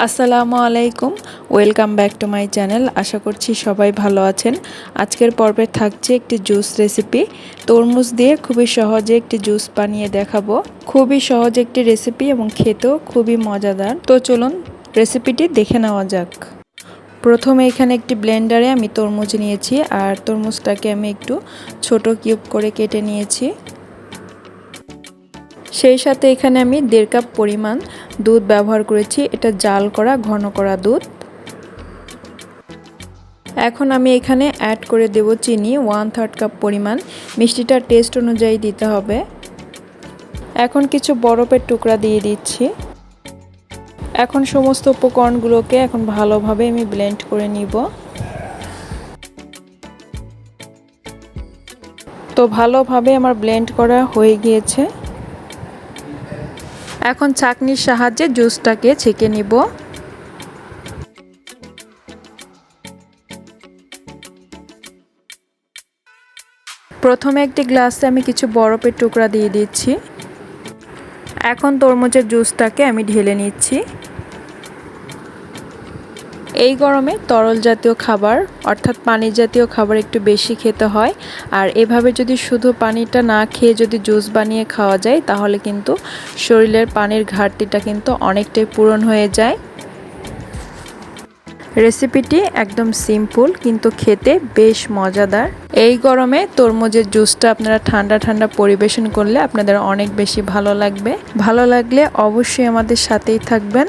আসসালামু আলাইকুম, welcome back to my channel. আশা করছি সবাই ভালো আছেন। আজকের পর্বে থাকছে একটি জুস রেসিপি। তরমুজ দিয়ে খুবই সহজে একটি জুস বানিয়ে দেখাবো। খুবই সহজ একটি রেসিপি এবং খেতেও খুবই মজাদার। তো চলুন রেসিপিটি দেখে নেওয়া যাক। প্রথমে এখানে একটি ব্লেন্ডারে আমি তরমুজ নিয়েছি, আর তরমুজটাকে আমি একটু ছোট কিউব করে কেটে নিয়েছি। সেই সাথে এখানে আমি দেড় কাপ পরিমাণ দুধ ব্যবহার করেছি। এটা জাল করা, ঘন করা দুধ। এখন আমি এখানে অ্যাড করে দেব চিনি ওয়ান থার্ড কাপ পরিমাণ। মিষ্টিটার টেস্ট অনুযায়ী দিতে হবে। এখন কিছু বরফের টুকরা দিয়ে দিচ্ছি। এখন সমস্ত উপকরণগুলোকে এখন ভালোভাবে আমি ব্লেন্ড করে নিব। তো ভালোভাবে আমার ব্লেন্ড করা হয়ে গিয়েছে। এখন ছাকনির সাহায্যে জুসটাকে ছেঁকে নিব। প্রথমে একটি গ্লাসে আমি কিছু বরফের টুকরা দিয়ে দিচ্ছি। এখন তরমুজের জুসটাকে আমি ঢেলে নিচ্ছি। এই গরমে তরল জাতীয় খাবার, অর্থাৎ পানি জাতীয় খাবার একটু বেশি খেতে হয়। আর এভাবে যদি শুধু পানিটা না খেয়ে যদি জুস বানিয়ে খাওয়া যায়, তাহলে কিন্তু শরীরের পানির ঘাটতিটা কিন্তু অনেকটাই পূরণ হয়ে যায়। রেসিপিটি একদম সিম্পল, কিন্তু খেতে বেশ মজাদার। এই গরমে তরমুজের জুসটা আপনারা ঠান্ডা ঠান্ডা পরিবেশন করলে আপনাদের অনেক বেশি ভালো লাগবে। ভালো লাগলে অবশ্যই আমাদের সাথেই থাকবেন।